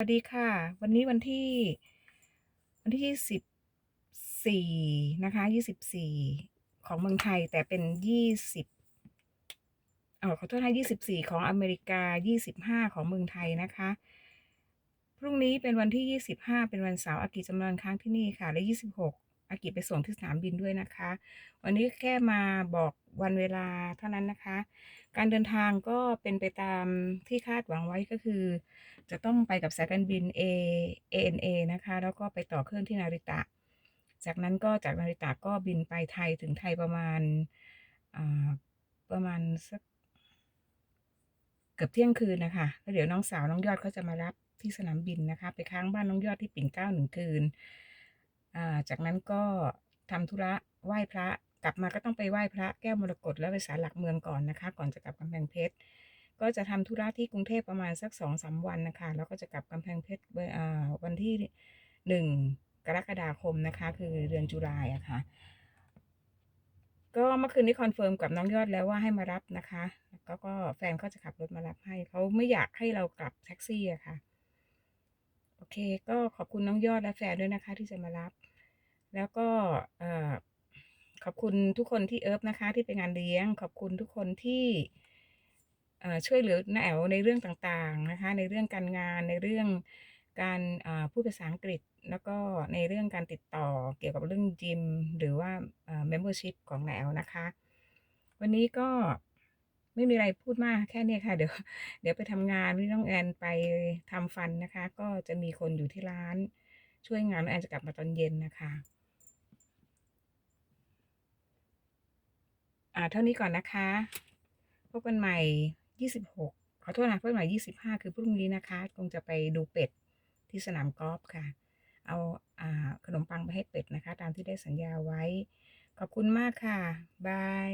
สวัสดีค่ะ วันนี้วันที่ วันที่ยี่สิบสี่นะคะยี่สิบสี่ของเมืองไทยแต่เป็นยี่สิบเออขอโทษนะยี่สิบสี่ของอเมริกายี่สิบห้าของเมืองไทยนะคะ พรุ่งนี้เป็นวันที่ยี่สิบห้าเป็นวันเสาร์อากิจำนวนค้างที่นี่ค่ะ และยี่สิบหก อากิไปส่งที่สนามบินด้วยนะคะ วันนี้แค่มาบอกวันเวลาเท่านั้นนะคะ การเดินทางก็เป็นไปตามที่คาดหวังไว้ก็คือ จะต้องไปกับสายการบิน A ANA นะคะ แล้วก็ไปต่อเครื่องที่นาริตะ จากนั้นก็จากนาริตะก็บินไปไทยถึงไทยประมาณประมาณสักเกือบเที่ยงคืนนะคะแล้วเดี๋ยวน้องสาวน้องยอดเขาจะมารับที่สนามบินนะคะ ไปค้างบ้านน้องยอดที่ปิ่นเกล้าหนึ่งคืน จากนั้นก็ทำธุระไหว้พระ กลับมาก็ต้องไปไหว้พระแก้วมรกตแล้วไปศาลหลักเมืองก่อนนะคะ ก่อนจะกลับกำแพงเพชรก็จะทำธุระที่กรุงเทพประมาณสักสองสามวันนะคะ แล้วก็จะกลับกำแพงเพชรวันที่หนึ่งกรกฎาคมนะคะ คือเดือนตุลายอะค่ะก็เมื่อคืนนี้คอนเฟิร์มกับน้องยอดแล้วว่าให้มารับนะคะ แล้วก็แฟนเขาจะขับรถมารับให้เขาไม่อยากให้เรากลับแท็กซี่อะค่ะ เคก็ขอบคุณน้องยอดและแฟนด้วยนะคะ ที่จะมารับ แล้วก็ขอบคุณทุกคนที่เอิฟนะคะ ที่ไปงานเลี้ยง ขอบคุณทุกคนที่ช่วยเหลือน้าแอวในเรื่องต่างๆนะคะ ในเรื่องการงานในเรื่องการพูดภาษาอังกฤษ แล้วก็ในเรื่องการติดต่อเกี่ยวกับเรื่องจิม หรือว่าเอ่อ membership ของน้าแอวนะคะ วันนี้ก็ ไม่มีอะไรพูดมากแค่เนี้ยค่ะ เดี๋ยวเดี๋ยวไปทำงานวันนี้น้องแอนไปทำฟันนะคะ ก็จะมีคนอยู่ที่ร้าน ช่วยงานแล้วแอนจะกลับมาตอนเย็นนะคะอ่าเท่านี้ก่อนนะคะ พบกันใหม่ 26 ขอโทษนะพบกันใหม่ 25 คือพรุ่งนี้นะคะ คงจะไปดูเป็ดที่สนามกอล์ฟค่ะ เอาอ่าขนมปังไปให้เป็ดนะคะ ตามที่ได้สัญญาไว้ ขอบคุณมากค่ะ บาย